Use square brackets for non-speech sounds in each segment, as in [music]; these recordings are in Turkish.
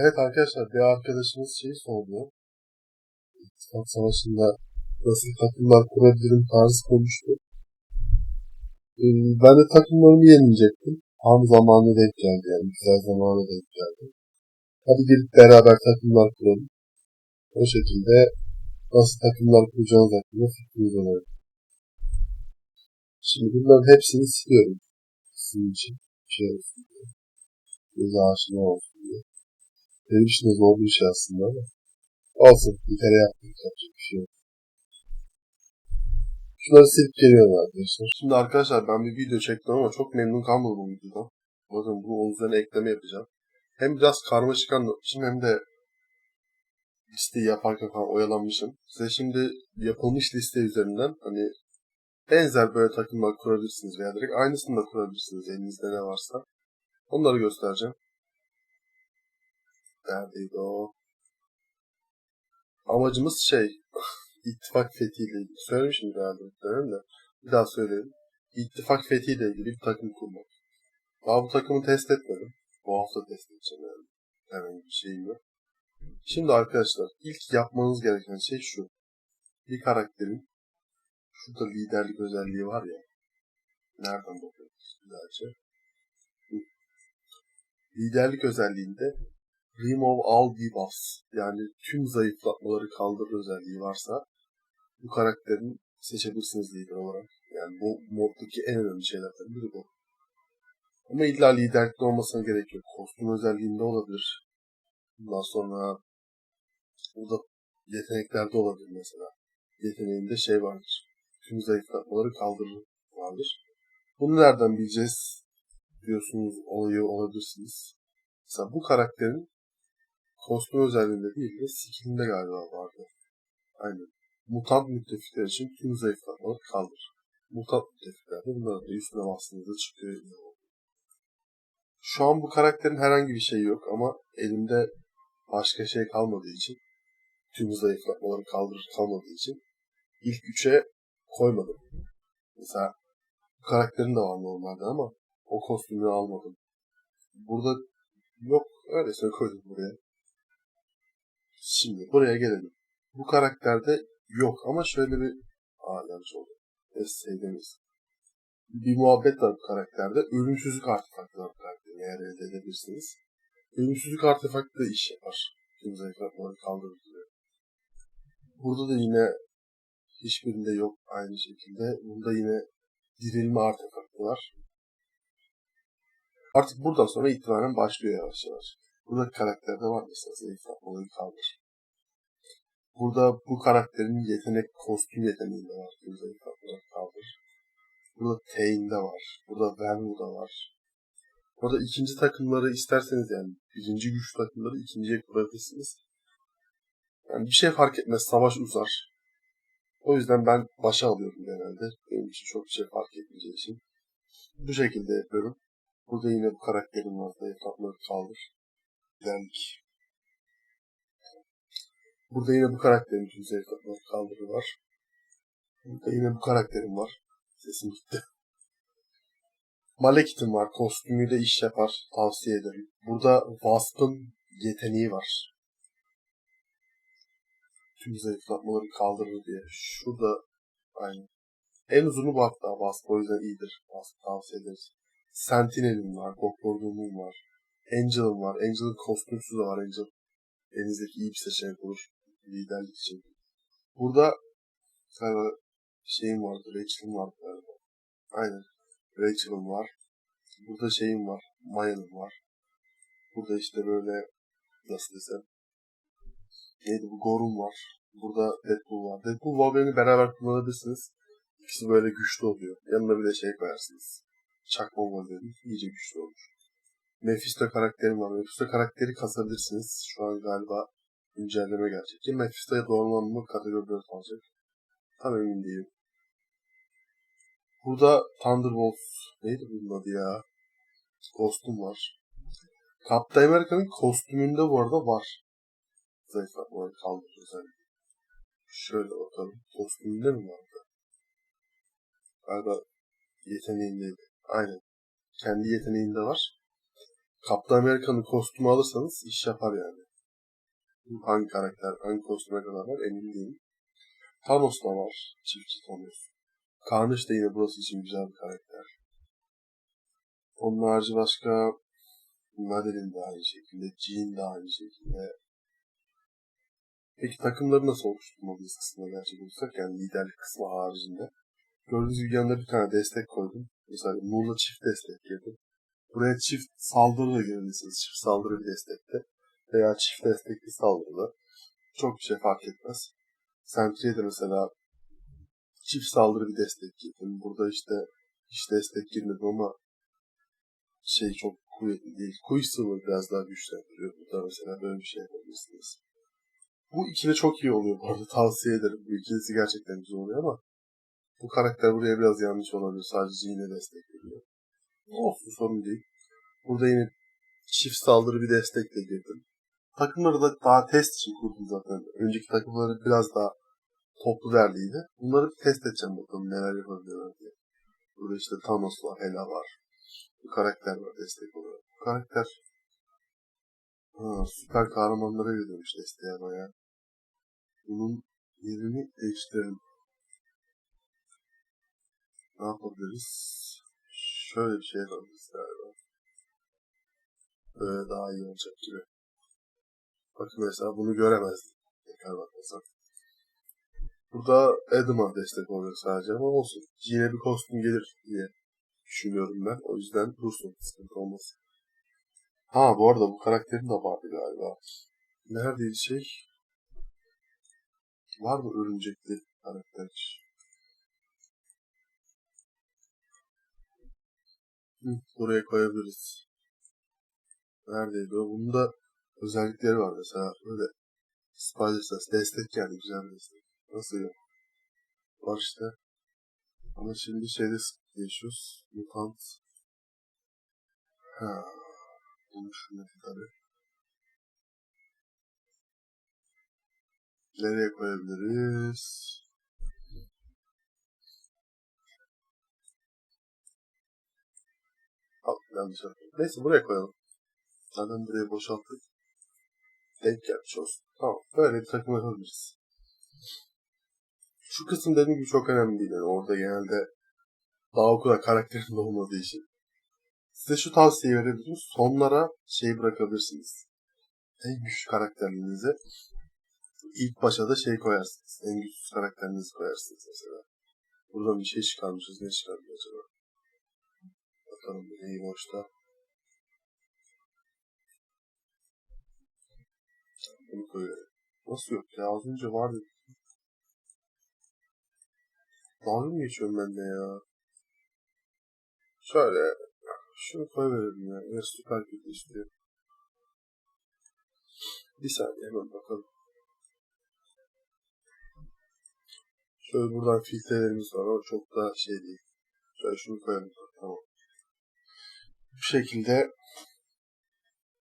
Evet arkadaşlar bir arkadaşımız şeyi sordu. İttifak Savaşı'nda nasıl takımlar kurabilirim tarzı konuştu. Ee, ben de takımlarımı yenileyecektim. Tam zamanı denk geldi yani. Güzel zamanı denk geldi. Hadi gelip beraber takımlar kuralım. O şekilde nasıl takımlar kuracağınız hakkında fikriniz olur. Şimdi bunların hepsini siliyorum. Sizin için şey olsun diye. Göze aşina olsun diye. Benim için de zor bir şey aslında ama. Olsun. Bir kere yaptık. Yapacak bir şey yok. Şunları silip geliyorum arkadaşlar. Şimdi arkadaşlar ben bir video çektim ama çok memnun kalmadım bu videodan. Bakın bu onun üzerine ekleme yapacağım. Hem biraz karmaşık anlatmışım hem de listeyi yaparken falan oyalanmışım. Size şimdi yapılmış liste üzerinden hani benzer böyle takımlar kurabilirsiniz veya direkt aynısını da kurabilirsiniz elinizde ne varsa. Onları göstereceğim. Neredeydi o? Amacımız şey, [laughs] ittifak fethiyle ilgili. Söylemişim herhalde muhtemelen de. Bir daha söyleyeyim. İttifak fethiyle ilgili bir takım kurmak. Daha bu takımı test etmedim. Bu hafta test edeceğim yani. Herhangi bir şeyim yok. Şimdi arkadaşlar ilk yapmanız gereken şey şu. Bir karakterin şurada liderlik özelliği var ya. Nereden bakıyoruz güzelce? Liderlik özelliğinde Remove all debuffs yani tüm zayıflatmaları kaldırır özelliği varsa bu karakterin seçebilirsiniz lider olarak. Yani bu moddaki en önemli şeylerden biri bu. Ama illa liderlikte olmasına gerek yok. Kostüm özelliğinde olabilir. Bundan sonra burada yeteneklerde olabilir mesela. Yeteneğinde şey vardır. Tüm zayıflatmaları kaldırır vardır. Bunu nereden bileceğiz diyorsunuz oluyor olabilirsiniz. Mesela bu karakterin kostüm özelliğinde değil de skillinde galiba vardı. Aynen. Mutant müttefikler için tüm zayıflatmaları kaldır. Mutant müttefiklerde bunların da üstüne bastığınızda çıkıyor. Şu an bu karakterin herhangi bir şeyi yok ama elimde başka şey kalmadığı için tüm zayıflatmaları kaldırır kalmadığı için ilk üçe koymadım. Mesela bu karakterin de var normalde ama o kostümü almadım. Burada yok öylesine koydum buraya. Şimdi buraya gelelim. Bu karakterde yok ama şöyle bir yanlış oldu. Essay'demiz. Bir muhabbet var bu karakterde. Ölümsüzlük artefaktı var bu karakterin eğer elde edebilirsiniz. Ölümsüzlük artefaktı da iş yapar. Tüm zayıflatmaları kaldırır. Burada da yine hiçbirinde yok aynı şekilde. Bunda yine dirilme artefaktı var. Artık buradan sonra itibaren başlıyor yavaş yavaş. Burada karakterde var mesela zayıflatmaları kaldır. Burada bu karakterin yetenek, kostüm yeteneğinde var. Tüm zayıflatmaları kaldır. Burada Tane'de var. Burada Vermu'da var. Burada ikinci takımları isterseniz yani birinci güç takımları ikinciye kurabilirsiniz. Yani bir şey fark etmez. Savaş uzar. O yüzden ben başa alıyorum genelde. Benim için çok bir şey fark etmeyeceği için. Bu şekilde yapıyorum. Burada yine bu karakterim var. Zayıflatmaları kaldır. Liderlik. Burada yine bu karakterin tüm zayıflatmaları kaldırı var. Burada yine bu karakterim var. Sesim gitti. Malekith'im var. Kostümüyle iş yapar. Tavsiye ederim. Burada Wasp'ın yeteneği var. Tüm zayıflatmaları kaldırır diye. Şurada aynı. En uzunu bu hatta Wasp. O yüzden iyidir. Wasp tavsiye ederiz. Sentinel'im var. Doktorluğum var. Angel'ım var. Angel'ın kostümsüz de var. Angel elinizdeki iyi bir seçenek olur. Liderlik için. Burada galiba şeyim vardı. Rachel'ım vardı galiba. Aynen. Rachel'ım var. Burada şeyim var. Maya'nım var. Burada işte böyle nasıl desem neydi bu Gorun var. Burada Deadpool var. Deadpool Wolverine'i beraber kullanabilirsiniz. İkisi böyle güçlü oluyor. Yanına bir de şey koyarsınız. Çakma Wolverine iyice güçlü olur. Mephisto karakterim var. Mephisto karakteri kasabilirsiniz. Şu an galiba güncelleme gelecek. Ki Mephisto'ya doğrulanma kategori 4 alacak. Tam emin değilim. Burada Thunderbolt neydi bunun adı ya? Kostüm var. Captain America'nın kostümünde bu arada var. Zayıflatmaları kaldırır özellikle. Şöyle bakalım. Kostümünde mi vardı? Galiba yeteneğindeydi. Aynen. Kendi yeteneğinde var. Kaptan Amerika'nın kostümü alırsanız iş yapar yani. Hangi karakter, hangi kostüme kadar var emin değilim. Thanos da var. Çiftçi Thanos. Carnage de yine burası için güzel bir karakter. Onun harici başka Madeline de aynı şekilde, Jean de aynı şekilde. Peki takımları nasıl oluşturmalıyız kısmına gelecek olursak yani liderlik kısmı haricinde. Gördüğünüz gibi yanında bir tane destek koydum. Mesela Muğla çift destek girdim. Buraya çift saldırı da girebilirsiniz. Çift saldırı bir destekte. Veya çift destekli saldırıda. Çok bir şey fark etmez. Sentry'e de mesela çift saldırı bir destek girdim. Burada işte hiç destek girmedim ama şey çok kuvvetli değil. Quicksilver biraz daha güçlendiriyor. Burada mesela böyle bir şey yapabilirsiniz. Bu ikili çok iyi oluyor bu arada. Tavsiye ederim. Bu ikilisi gerçekten güzel oluyor ama bu karakter buraya biraz yanlış olabilir. Sadece yine destek. Olsun sorun değil. Burada yine çift saldırı bir destekle girdim. Takımları da daha test için kurdum zaten. Önceki takımları biraz daha toplu derliydi. Bunları test edeceğim bakalım neler yapabiliyorlar diye. Burada işte Thanos var, Hela var. Bu karakter var destek olarak. Bu karakter ha, süper kahramanlara gidiyormuş desteğe bayağı. Bunun yerini değiştirelim. Ne yapabiliriz? Şöyle bir şey yapabiliriz galiba. Böyle daha iyi olacak gibi. Bakın mesela bunu göremezdim. Tekrar bakmasam. Burada Adam'a destek oluyor sadece ama olsun. Yine bir kostüm gelir diye düşünüyorum ben. O yüzden dursun. Sıkıntı olmaz. Ha bu arada bu karakterin de vardı galiba. Neredeydi şey? Var mı örümcekli karakter? Buraya koyabiliriz. Neredeydi o? Bunun da özellikleri var mesela. Böyle Spider Sense destek yani güzel bir destek. Nasıl yok? Var işte. Ama şimdi şeyde sıkıntı yaşıyoruz. Mutant. Ha. Bunu düşünmedim tabii. Nereye koyabiliriz? Yanlış yaptım. Neyse buraya koyalım. Zaten burayı boşalttık. Denk gelmiş olsun. Tamam. Böyle bir takım yapabiliriz. Şu kısım dediğim gibi çok önemli değil. Yani orada genelde daha o kadar karakterin [laughs] olmadığı için. Size şu tavsiyeyi verebilirim. Sonlara şey bırakabilirsiniz. En güçlü karakterlerinizi ilk başa da şey koyarsınız. En güçsüz karakterinizi koyarsınız mesela. Buradan bir şey çıkarmışız. Ne çıkardı acaba? Bakalım neyi boşta. Bunu koyuyorum. Nasıl yok ya? Az önce vardı. Dalga mı geçiyorum ben de ya? Şöyle. Şunu koyverelim ya. Ya süper kötü istiyor. Bir saniye hemen bakalım. Şöyle buradan filtrelerimiz var ama çok da şey değil. Şöyle şunu koyalım. Tamam. Bu şekilde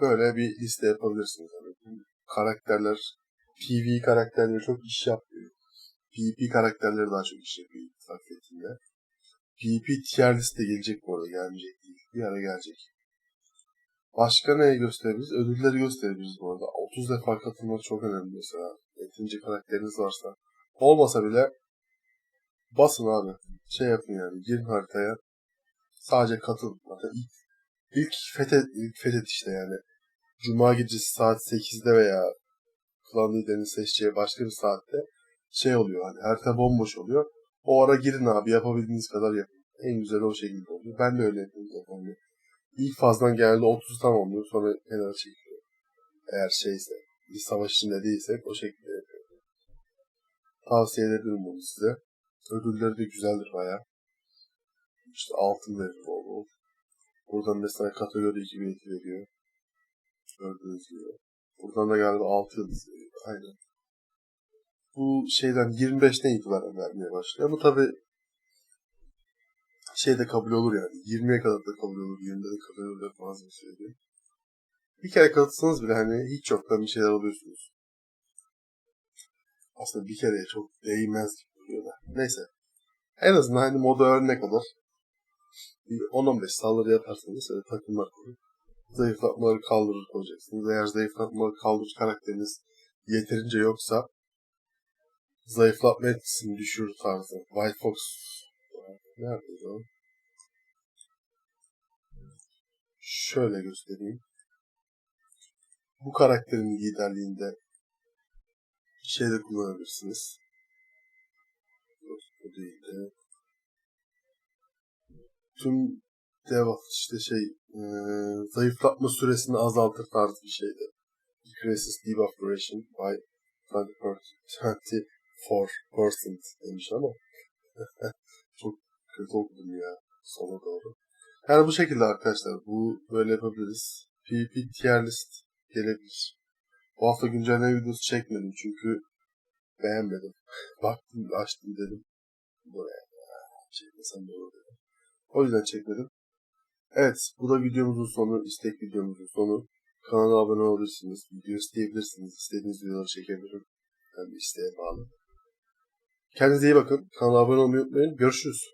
böyle bir liste yapabilirsiniz. Yani karakterler PvE karakterleri çok iş yapmıyor. PvP karakterleri daha çok iş yapıyor takviyetinde. PvP tier liste gelecek bu arada gelmeyecek değil. Bir ara gelecek. Başka ne gösterebiliriz? Ödülleri gösterebiliriz bu arada. 30 defa katılmak çok önemli mesela. Yeterince karakteriniz varsa. Olmasa bile basın abi. Şey yapın yani. Girin haritaya. Sadece katıl. Zaten ilk, ilk fethet, ilk fethet işte yani. Cuma gecesi saat 8'de veya klan liderini seçeceği başka bir saatte şey oluyor hani harita bomboş oluyor. O ara girin abi yapabildiğiniz kadar yapın. En güzeli o şekilde oluyor. Ben de öyle yapıyorum zaten. Yani İlk fazdan genelde 30 tamamlıyor sonra kenara çekiliyor. Eğer şeyse bir savaş içinde değilsek o şekilde yapıyorum. Tavsiye ederim bunu size. Ödülleri de güzeldir baya. İşte altın verir bol. Buradan mesela kategori 2 bileti veriyor. Gördüğünüz gibi. Buradan da galiba 6 yıldız veriyor. Aynen. Bu şeyden 25'ten itibaren vermeye başlıyor. Ama tabi şey de kabul olur yani. 20'ye kadar da kabul olur. 20'de de kabul olur. Bazı bir şey değil. Bir kere katılsanız bile hani hiç yoktan bir şeyler alıyorsunuz. Aslında bir kereye çok değmez gibi duruyor da. Neyse. En azından hani moda örnek kadar bir 10-15 saldırı yaparsanız öyle takımlar kurup zayıflatmaları kaldırır koyacaksınız. Eğer zayıflatmaları kaldırır karakteriniz yeterince yoksa zayıflatma etkisini düşürür tarzı. White Fox neredeydi o? Şöyle göstereyim. Bu karakterin liderliğinde şey de kullanabilirsiniz. Bu değildi. Tüm dev işte şey e, zayıflatma süresini azaltır tarzı bir şeydi. Decreases debuff duration by 24% demiş ama [laughs] çok kötü okudum ya sona doğru. Yani bu şekilde arkadaşlar. Bu böyle yapabiliriz. PvP tier list gelebilir. Bu hafta güncelleme videosu çekmedim çünkü beğenmedim. [laughs] Baktım açtım dedim. Buraya çekmesem de olur dedim. O yüzden çekmedim. Evet bu da videomuzun sonu. istek videomuzun sonu. Kanala abone olabilirsiniz. Video isteyebilirsiniz. İstediğiniz videoları çekebilirim. Yani isteğe bağlı. Kendinize iyi bakın. Kanala abone olmayı unutmayın. Görüşürüz.